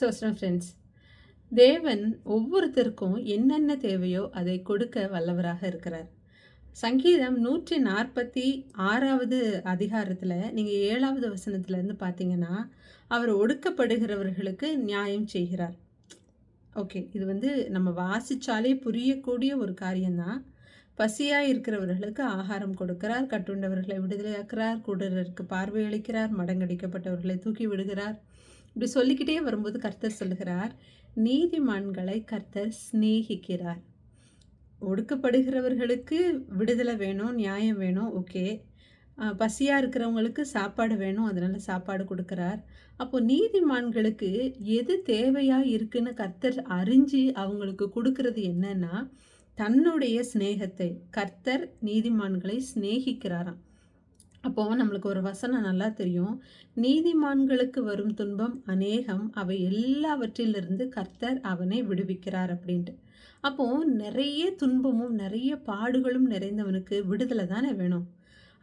சோசனம் friends தேவன் ஒவ்வொருத்தருக்கும் என்னென்ன தேவையோ அதை கொடுக்க வல்லவராக இருக்கிறார். சங்கீதம் நூற்றி நாற்பத்தி ஆறாவது அதிகாரத்தில் நீங்கள் ஏழாவது வசனத்துலேருந்து பார்த்தீங்கன்னா அவர் ஒடுக்கப்படுகிறவர்களுக்கு நியாயம் செய்கிறார். ஓகே இது வந்து நம்ம வாசித்தாலே புரியக்கூடிய ஒரு காரியம்தான். பசியாக இருக்கிறவர்களுக்கு ஆகாரம் கொடுக்கிறார் கட்டுண்டவர்களை விடுதலையாக்குறார் குடரருக்கு பார்வையளிக்கிறார் மடங்கடிக்கப்பட்டவர்களை தூக்கி விடுகிறார். இப்படி சொல்லிக்கிட்டே வரும்போது கர்த்தர் சொல்லுகிறார் நீதிமான்களை கர்த்தர் சிநேகிக்கிறார். ஒடுக்கப்படுகிறவர்களுக்கு விடுதலை வேணும் நியாயம் வேணும் ஓகே. பசியாக இருக்கிறவங்களுக்கு சாப்பாடு வேணும் அதனால் சாப்பாடு கொடுக்குறார். அப்போது நீதிமான்களுக்கு எது தேவையாக இருக்குன்னு கர்த்தர் அறிஞ்சு அவங்களுக்கு கொடுக்கறது என்னன்னா தன்னுடைய சிநேகத்தை கர்த்தர் நீதிமான்களை சிநேகிக்கிறாராம். அப்போ நம்மளுக்கு ஒரு வசனம் நல்லா தெரியும். நீதிமான்களுக்கு வரும் துன்பம் அநேகம் அவை எல்லாவற்றிலிருந்து கர்த்தர் அவனை விடுவிக்கிறார் அப்படின்ட்டு. அப்போ நிறைய துன்பமும் நிறைய பாடுகளும் நிறைந்தவனுக்கு விடுதலை தானே வேணும்.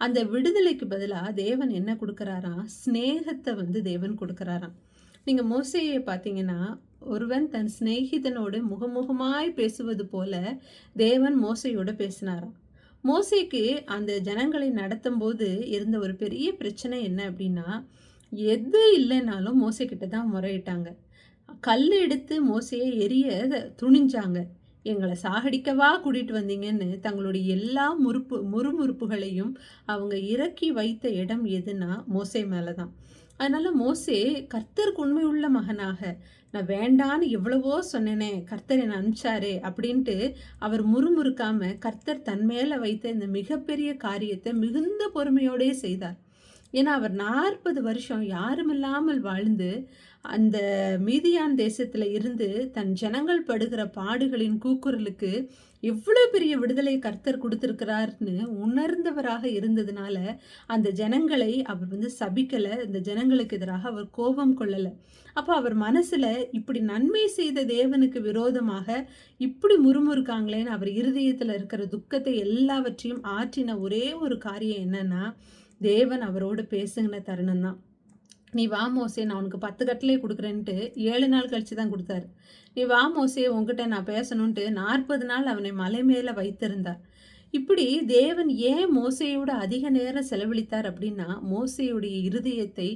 அந்த விடுதலைக்கு பதிலாக தேவன் என்ன கொடுக்குறாராம் ஸ்னேகத்தை வந்து தேவன் கொடுக்குறாராம். நீங்கள் மோசையை பார்த்தீங்கன்னா ஒருவன் தன் சிநேகிதனோடு முகமுகமாய் பேசுவது போல தேவன் மோசையோடு பேசினாராம். மோசைக்கு அந்த ஜனங்களை நடத்தும் போது இருந்த ஒரு பெரிய பிரச்சனை என்ன அப்படின்னா எது இல்லைனாலும் மோசைக்கிட்ட தான் முறையிட்டாங்க. கல் எடுத்து மோசையை எரிய துணிஞ்சாங்க. எங்களை சாகடிக்கவா கூட்டிகிட்டு வந்தீங்கன்னு தங்களுடைய எல்லா முறுப்பு முறுமுறுப்புகளையும் அவங்க இறக்கி வைத்த இடம் எதுனா மோசை மேலே தான் அதனால் மோசே கர்த்தருக்கு உண்மையுள்ள மகனாக நான் வேண்டான்னு எவ்வளவோ சொன்னேனே கர்த்தர் என்னை அனுப்பிச்சாரே அப்படின்ட்டு அவர் முறுமுறுக்காம கர்த்தர் தன் மேலே வைத்த இந்த மிகப்பெரிய காரியத்தை மிகுந்த பொறுமையோடே செய்தார். ஏன்னா அவர் நாற்பது வருஷம் யாரும் இல்லாமல் வாழ்ந்து அந்த மீதியான் தேசத்தில் இருந்து தன் ஜனங்கள் படுகிற பாடுகளின் கூக்குரலுக்கு எவ்வளோ பெரிய விடுதலை கர்த்தர் கொடுத்துருக்கிறார்னு உணர்ந்தவராக இருந்ததுனால அந்த ஜனங்களை அவர் வந்து சபிக்கலை அந்த ஜனங்களுக்கு எதிராக அவர் கோபம் கொள்ளலை. அப்போ அவர் மனசில் இப்படி நன்மை செய்த தேவனுக்கு விரோதமாக இப்படி முறுமுறுக்காங்களேன்னு அவர் இருதயத்தில் இருக்கிற துக்கத்தை எல்லாவற்றையும் ஆற்றின ஒரே ஒரு காரியம் என்னன்னா தேவன் அவரோடு பேசுங்கின தருணம் தான் நீ வா மோசே நான் உனக்கு பத்து கட்டிலே கொடுக்குறேன்ட்டு ஏழு நாள் கழிச்சு தான் கொடுத்தாரு. நீ வா மோசே உங்ககிட்ட நான் பேசணுன்ட்டு நாற்பது நாள் அவனை மலை மேலே வைத்திருந்தார். இப்படி தேவன் ஏன் மோசையோட அதிக நேரம் செலவழித்தார் அப்படின்னா மோசையுடைய இருதயத்தை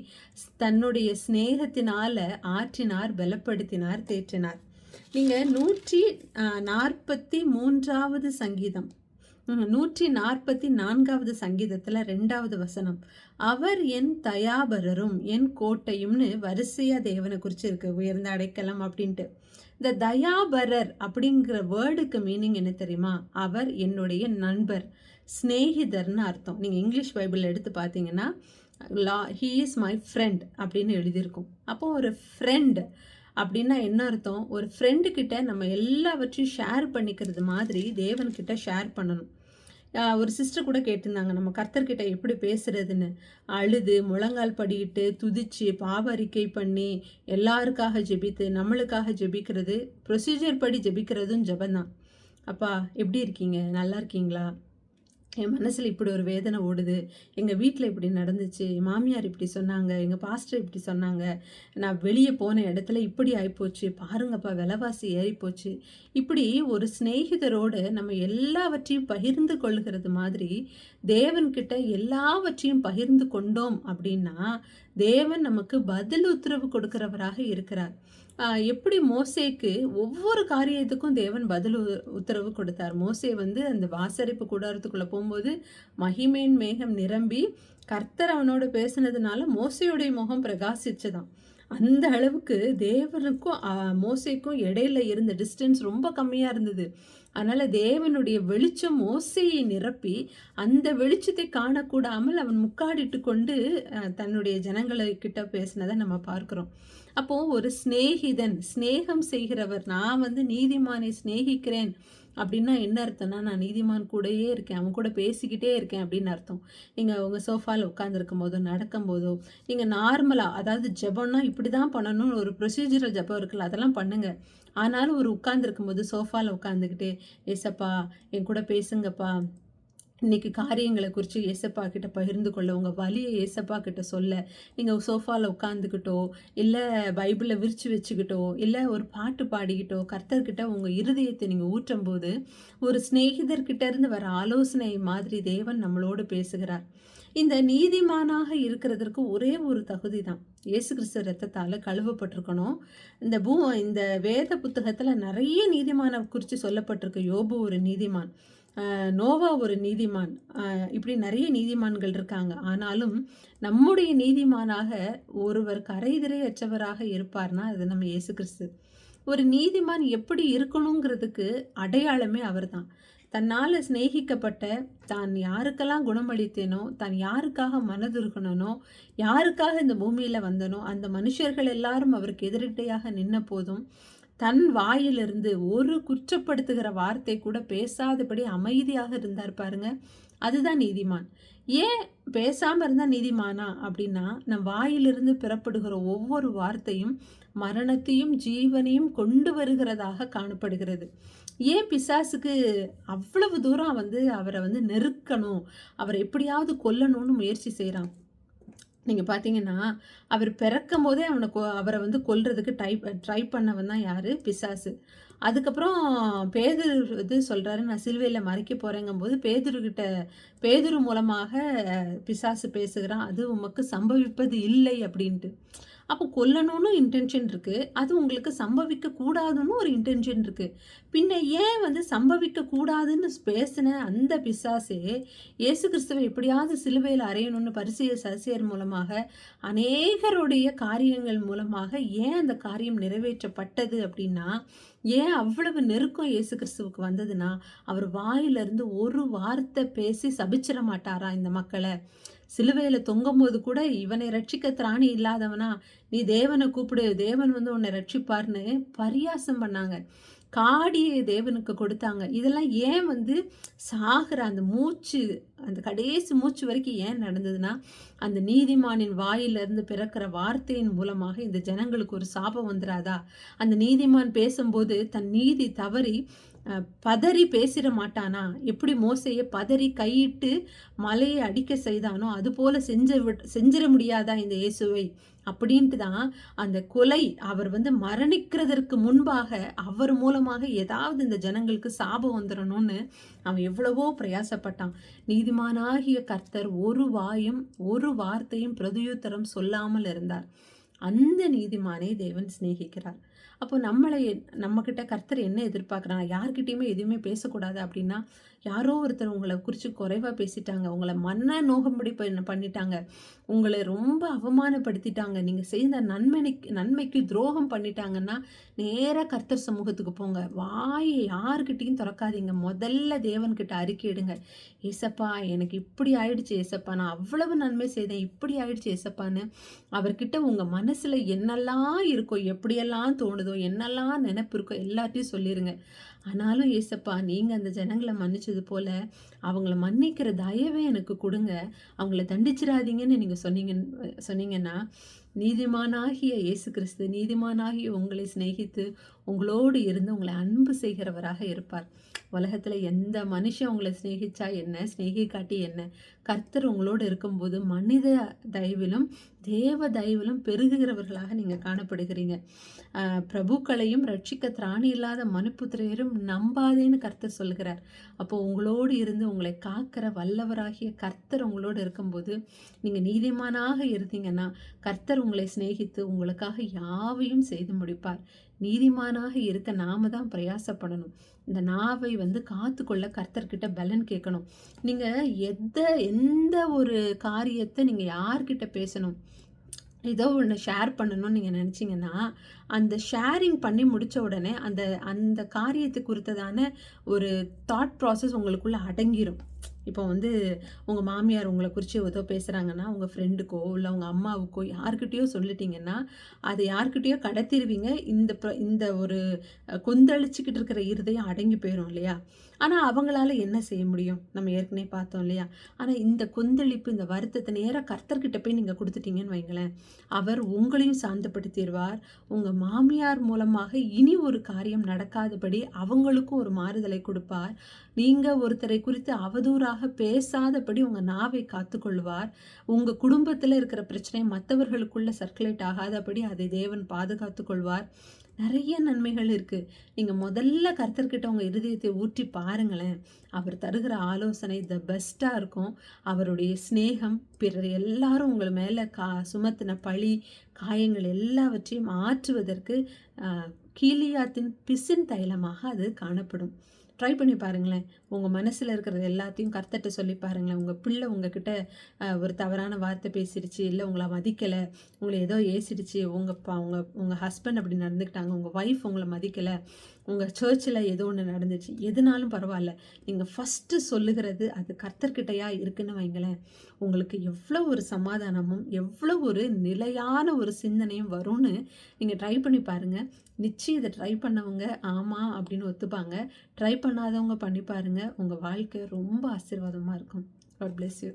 தன்னுடைய சிநேகத்தினால ஆற்றினார் பலப்படுத்தினார் தேற்றினார். நீங்கள் நூற்றி நாற்பத்தி மூன்றாவது சங்கீதம். நூற்றி நாற்பத்தி நான்காவது சங்கீதத்தில் ரெண்டாவது வசனம். அவர் என் தயாபரரும் என் கோட்டையும்னு வரிசையாக தேவனை குறித்து இருக்கு உயர்ந்த அடைக்கலம் அப்படின்ட்டு. இந்த தயாபரர் அப்படிங்கிற வேர்டுக்கு மீனிங் என்ன தெரியுமா? அவர் என்னுடைய நண்பர் ஸ்னேகிதர்னு அர்த்தம். நீங்கள் இங்கிலீஷ் பைபிள் எடுத்து பார்த்தீங்கன்னா லா ஹீ இஸ் மை ஃப்ரெண்ட் அப்படின்னு எழுதியிருக்கும். அப்போ ஒரு ஃப்ரெண்ட் அப்படின்னா என்ன அர்த்தம்? ஒரு ஃப்ரெண்டு கிட்ட நம்ம எல்லாவற்றையும் ஷேர் பண்ணிக்கிறது மாதிரி தேவன்கிட்ட ஷேர் பண்ணணும். ஒரு சிஸ்டர் கூட கேட்டிருந்தாங்க நம்ம கர்த்தர்கிட்ட எப்படி பேசுறதுன்னு. அழுது முழங்கால் படிக்கிட்டு துதிச்சு பாவரிக்கை பண்ணி எல்லாருக்காக ஜெபித்து நம்மளுக்காக ஜெபிக்கிறது ப்ரொசீஜர் படி ஜெபிக்கிறதும் ஜபந்தான் அப்பா எப்படி இருக்கீங்க? நல்லா இருக்கீங்களா? என் மனசில் இப்படி ஒரு வேதனை ஓடுது. எங்கள் வீட்டில் இப்படி நடந்துச்சு. மாமியார் இப்படி சொன்னாங்க. எங்கள் பாஸ்டர் இப்படி சொன்னாங்க. நான் வெளியே போன இடத்துல இப்படி ஆகிப்போச்சு பாருங்கப்பா விலைவாசி ஏறிப்போச்சு. இப்படி ஒரு சிநேகிதரோடு நம்ம எல்லாவற்றையும் பகிர்ந்து கொள்கிறது மாதிரி தேவன்கிட்ட எல்லாவற்றையும் பகிர்ந்து கொண்டோம் அப்படின்னா தேவன் நமக்கு பதில் உத்தரவு கொடுக்கிறவராக இருக்கிறார். எப்படி மோசேக்கு ஒவ்வொரு காரியத்துக்கும் தேவன் பதில் உத்தரவு கொடுத்தார். மோசே வந்து அந்த வாசரிப்பு கூடாரத்துக்குள்ளே போகும்போது மகிமேன் மேகம் நிரம்பி கர்த்தர் அவனோடு பேசுனதுனால மோசையுடைய முகம் பிரகாசிச்சுதான் அந்த அளவுக்கு தேவனுக்கும் மோசைக்கும் இடையில இருந்த டிஸ்டன்ஸ் ரொம்ப கம்மியாக இருந்தது. அதனால் தேவனுடைய வெளிச்சம் மோசையை நிரப்பி அந்த வெளிச்சத்தை காணக்கூடாமல் அவன் முக்காடிட்டு கொண்டு தன்னுடைய ஜனங்களை கிட்ட பேசினதை நம்ம பார்க்குறோம். அப்போது ஒரு சிநேகிதன் ஸ்நேகம் செய்கிறவர் நான் வந்து நீதிமானை சிநேகிக்கிறேன் அப்படின்னா என்ன அர்த்தம்னா நான் நீதிமான் கூடயே இருக்கேன் அவன் கூட பேசிக்கிட்டே இருக்கேன் அப்படின்னு அர்த்தம். நீங்கள் உங்கள் சோஃபாவில் உட்காந்துருக்கும் போதோ நடக்கும் போதோ நீங்கள் நார்மலாக அதாவது ஜபம்னா இப்படி தான் பண்ணணும்னு ஒரு ப்ரொசீஜரல் ஜபம் இருக்குல்ல அதெல்லாம் பண்ணுங்கள் ஆனாலும் ஒரு உட்காந்துருக்கும் போது சோஃபாவில் உட்காந்துக்கிட்டே ஏசப்பா என் கூட பேசுங்கப்பா இன்னைக்கு காரியங்களை குறித்து ஏசப்பா கிட்ட பகிர்ந்து கொள்ள, உங்கள் வழியை ஏசப்பா கிட்ட சொல்ல, நீங்கள் சோஃபாவில் உட்காந்துக்கிட்டோ, இல்லை பைபிளை விரித்து வச்சுக்கிட்டோ, இல்லை ஒரு பாட்டு பாடிக்கிட்டோ, கர்த்தர்கிட்ட உங்கள் இருதயத்தை நீங்கள் ஊற்றும் ஊற்றும்போது, ஒரு இருந்து வர ஆலோசனை மாதிரி தேவன் நம்மளோடு பேசுகிறார். இந்த நீதிமானாக இருக்கிறதற்கு ஒரே ஒரு தகுதி தான். இயேசு கிறிஸ்து ரத்தத்தால் கழுவப்பட்டிருக்கணும். இந்த பூ இந்த வேத புத்தகத்தில் நிறைய நீதிமான குறித்து சொல்லப்பட்டிருக்கு. யோபு ஒரு நீதிமான். நோவா ஒரு நீதிமான். இப்படி நிறைய நீதிமான்கள் இருக்காங்க. ஆனாலும் நம்முடைய நீதிமானாக ஒருவர் கரைதிரையற்றவராக இருப்பார்னா, அது நம்ம இயேசு கிறிஸ்து. ஒரு நீதிமான் எப்படி இருக்கணுங்கிறதுக்கு அடையாளமே அவர்தான். தன்னால் சிநேகிக்கப்பட்ட, தான் யாருக்கெல்லாம் குணமளித்தேனோ, தான் யாருக்காக மனதுருகணனோ யாருக்காக இந்த பூமியில் வந்தனோ, அந்த மனுஷர்கள் எல்லாரும் அவருக்கு எதிரிட்டையாக நின்னபோதும், தன் வாயிலிருந்து ஒரு குற்றப்படுத்துகிற வார்த்தை கூட பேசாதபடி அமைதியாக இருந்தார் பாருங்க. அதுதான் நீதிமான். ஏன் பேசாமல் இருந்தால் நீதிமானா? அப்படின்னா, நம் வாயிலிருந்து பிறப்படுகிற ஒவ்வொரு வார்த்தையும் மரணத்தையும், ஜீவனையும் கொண்டு வருகிறதாக காணப்படுகிறது. ஏன் பிசாசுக்கு அவ்வளவு தூரம் வந்து அவரை வந்து நெருக்கணும், அவரை எப்படியாவது கொல்லணும்னு முயற்சி செய்கிறான் நீங்கள் பார்த்தீங்கன்னா, அவர் பிறக்கும்போதே அவனை கொ அவரை வந்து கொல்றதுக்கு ட்ரை ட்ரை பண்ணவன் தான் யார் பிசாசு. அதுக்கப்புறம் பேதுரு இது சொல்கிறாரு நான் சிலுவையில் மறைக்க போகிறேங்கும் போது பேதுருக்கிட்ட பேதுரு மூலமாக பிசாசு பேசுகிறான். அது உமக்கு சம்பவிப்பது இல்லை அப்படின்ட்டு. அப்போ கொல்லணும்னு இன்டென்ஷன் இருக்குது அது உங்களுக்கு சம்பவிக்க கூடாதுன்னு ஒரு இன்டென்ஷன் இருக்குது பின்ன ஏன் வந்து சம்பவிக்க கூடாதுன்னு பேசின அந்த பிசாசே, இயேசு கிறிஸ்துவை எப்படியாவது சிலுவையில் அறையணும்னு பரிசேயர், சசியர் மூலமாக, அநேகருடைய காரியங்கள் மூலமாக ஏன் அந்த காரியம் நிறைவேற்றப்பட்டது அப்படின்னா, ஏன் அவ்வளவு நெருக்கம் இயேசு கிறிஸ்துவுக்கு வந்ததுன்னா, அவர் வாயிலிருந்து ஒரு வார்த்தை பேசி சபிச்சிட மாட்டாரா இந்த மக்களை? சிலுவையில் தொங்கும்போது கூட, இவனை ரட்சிக்க திராணி இல்லாதவனா, நீ தேவனை கூப்பிடு, தேவன் வந்து உன்னை ரட்சிப்பார்னு பரியாசம் பண்ணாங்க. காடியை தேவனுக்கு கொடுத்தாங்க. இதெல்லாம் ஏன் வந்து சாகிற அந்த மூச்சு, அந்த கடைசி மூச்சு வரைக்கும் ஏன் நடந்ததுன்னா, அந்த நீதிமானின் வாயிலிருந்து பிறக்கிற வார்த்தையின் மூலமாக இந்த ஜனங்களுக்கு ஒரு சாபம் வந்துடாதா அந்த நீதிமான் பேசும்போது தன் நீதி தவறி பதறி பேசிட மாட்டானா? எப்படி மோசையை பதறி கையிட்டு மலையை அடிக்க செய்தானோ, அதுபோல செஞ்ச விட் செஞ்சிட முடியாதா இந்த இயேசுவை? அப்படின்ட்டு தான் அந்த கொலை அவர் வந்து மரணிக்கிறதற்கு முன்பாக, அவர் மூலமாக ஏதாவது இந்த ஜனங்களுக்கு சாபம் வந்துடணும்னு அவன் எவ்வளவோ பிரயாசப்பட்டான். நீதிமானாகிய கர்த்தர் ஒரு வாயும், ஒரு வார்த்தையும் பிரதியுத்தரம் சொல்லாமல் இருந்தார். அந்த நீதிமானை தேவன் சிநேகிக்கிறார். அப்போ நம்மளை நம்மக்கிட்ட கர்த்தர் என்ன எதிர்பார்க்குறாங்க? யார்கிட்டையுமே எதுவுமே பேசக்கூடாது அப்படின்னா, யாரோ ஒருத்தர் உங்களை குறித்து குறைவாக பேசிட்டாங்க. உங்களை மன நோகம்படி பண்ணிட்டாங்க. உங்களை ரொம்ப அவமானப்படுத்திட்டாங்க. நீங்கள் செய்த நன்மைக்கு நன்மைக்கு துரோகம் பண்ணிட்டாங்கன்னா, நேராக கர்த்தர் சமூகத்துக்கு போங்க. வாயை யார்கிட்டயும் திறக்காதீங்க முதல்ல தேவன்கிட்ட அறிக்கையிடுங்க. ஏசப்பா எனக்கு இப்படி ஆயிடுச்சு ஏசப்பா. நான் அவ்வளவு நன்மை செய்தேன். இப்படி ஆயிடுச்சு ஏசப்பான்னு, அவர்கிட்ட உங்கள் மனசில் என்னெல்லாம் இருக்கோ, எப்படியெல்லாம் தோணுதோ, என்னெல்லாம் நினப்பு இருக்கோ எல்லாத்தையும் சொல்லிடுங்க ஆனாலும் ஏசப்பா, நீங்க அந்த ஜனங்கள மன்னிச்சது போல, அவங்கள மன்னிக்கிற தயவே எனக்கு கொடுங்க. அவங்கள தண்டிச்சிடாதீங்கன்னு நீங்க சொன்னீங்க சொன்னீங்கன்னா, நீதிமானாகிய இயேசு கிறிஸ்து, நீதிமானாகிய உங்களை சிநேகித்து, உங்களோடு இருந்து உங்களை அன்பு செய்கிறவராக இருப்பார். உலகத்தில் எந்த மனுஷன் உங்களை சிநேகிச்சா என்ன? சிநேகிக்காட்டி என்ன? கர்த்தர் உங்களோடு இருக்கும்போது, மனித தயவிலும், தேவ தயவிலும் பெருகுகிறவர்களாக நீங்கள் காணப்படுகிறீங்க. பிரபுக்களையும் ரட்சிக்க திராணி இல்லாத மனுப்புத்திரையரும் நம்பாதேன்னு கர்த்தர் சொல்கிறார். அப்போது உங்களோடு இருந்து உங்களை காக்கிற வல்லவராகிய கர்த்தர் உங்களோடு இருக்கும்போது, நீங்கள் நீதிமானாக இருந்தீங்கன்னா, கர்த்தர் உங்களை சிநேகித்து உங்களுக்காக யாவையும் செய்து முடிப்பார். நீதிமானாக இருக்க நாம தான் பிரயாசப்படணும். இந்த நாவை வந்து காத்துக்கொள்ள கர்த்தர்கிட்ட பலன் கேட்கணும். நீங்கள் எதை எந்த ஒரு காரியத்தை நீங்கள் யார்கிட்ட பேசணும்? ஏதோ ஒன்று ஷேர் பண்ணணும்னு நீங்கள் நினச்சிங்கன்னா அந்த ஷேரிங் பண்ணி முடித்த உடனே, அந்த அந்த காரியத்துக்கு குறித்ததான ஒரு தாட் ப்ராசஸ் உங்களுக்குள்ள அடங்கிடும் இப்போ வந்து உங்கள் மாமியார் உங்களை குறித்து ஏதோ பேசுகிறாங்கன்னா உங்கள் ஃப்ரெண்டுக்கோ, இல்லை உங்கள் அம்மாவுக்கோ யாருக்கிட்டேயோ சொல்லிட்டீங்கன்னா, அதை யாருக்கிட்டேயோ கடத்திடுவீங்க இந்த இந்த ஒரு கொந்தளிச்சுக்கிட்டு இருக்கிற இருதயம் அடங்கி போயிடும் இல்லையா? ஆனால் அவங்களால என்ன செய்ய முடியும்? நம்ம ஏற்கனவே பார்த்தோம் இல்லையா? ஆனால் இந்த கொந்தளிப்பு, இந்த வருத்தத்தை நேராக கர்த்தர்கிட்ட போய் நீங்கள் கொடுத்துட்டீங்கன்னு வைங்களேன், அவர் உங்களையும் சாந்தப்படுத்திடுவார் உங்கள் மாமியார் மூலமாக இனி ஒரு காரியம் நடக்காதபடி அவங்களுக்கும் ஒரு மாறுதலை கொடுப்பார் நீங்கள் ஒருத்தரை குறித்து அவதூறாக எதிராக பேசாதபடி உங்கள் நாவை காத்துக்கொள்வார். உங்கள் குடும்பத்தில் இருக்கிற பிரச்சனை மற்றவர்களுக்குள்ளே சர்க்குலேட் ஆகாதபடி அதை தேவன் பாதுகாத்து கொள்வார். நிறைய நன்மைகள் இருக்குது நீங்கள் முதல்ல கருத்தர்கிட்ட உங்கள் இருதயத்தை ஊற்றி பாருங்களேன். அவர் தருகிற ஆலோசனை த பெஸ்ட்டாக இருக்கும். அவருடைய சிநேகம், பிறர் எல்லாரும் உங்கள் மேலே கா சுமத்தின பழி, காயங்கள் எல்லாவற்றையும் ஆற்றுவதற்கு கீழியாத்தின் கீலியாத்தின் பிசின் தைலமாக அது காணப்படும். ட்ரை பண்ணி பாருங்களேன். உங்கள் மனசில் இருக்கிறது எல்லாத்தையும் கர்த்தட்ட சொல்லி பாருங்களேன். உங்கள் பிள்ளை உங்ககிட்ட ஒரு தவறான வார்த்தை பேசிடுச்சு இல்லை உங்களை மதிக்கலை உங்களை ஏதோ ஏசிடுச்சு, உங்கள் உங்கள் உங்கள் ஹஸ்பண்ட் அப்படி நடந்துக்கிட்டாங்க, உங்கள் ஒய்ஃப் உங்களை மதிக்கலை உங்கள் சர்ச்சில் ஏதோ ஒன்று நடந்துச்சு. எதுனாலும் பரவாயில்ல நீங்கள் ஃபஸ்ட்டு சொல்லுகிறது அது கர்த்தர்கிட்டயா இருக்குன்னு வைங்களேன். உங்களுக்கு எவ்வளோ ஒரு சமாதானமும், எவ்வளோ ஒரு நிலையான ஒரு சிந்தனையும் வரும்னு நீங்கள் ட்ரை பண்ணி பாருங்கள் நிச்சயம் இதை ட்ரை பண்ணவங்க ஆமாம் அப்படின்னு ஒத்துப்பாங்க. ட்ரை பண்ணாதவங்க பண்ணி பாருங்கள் உங்கள் வாழ்க்கை ரொம்ப ஆசீர்வாதமாக இருக்கும். God bless you.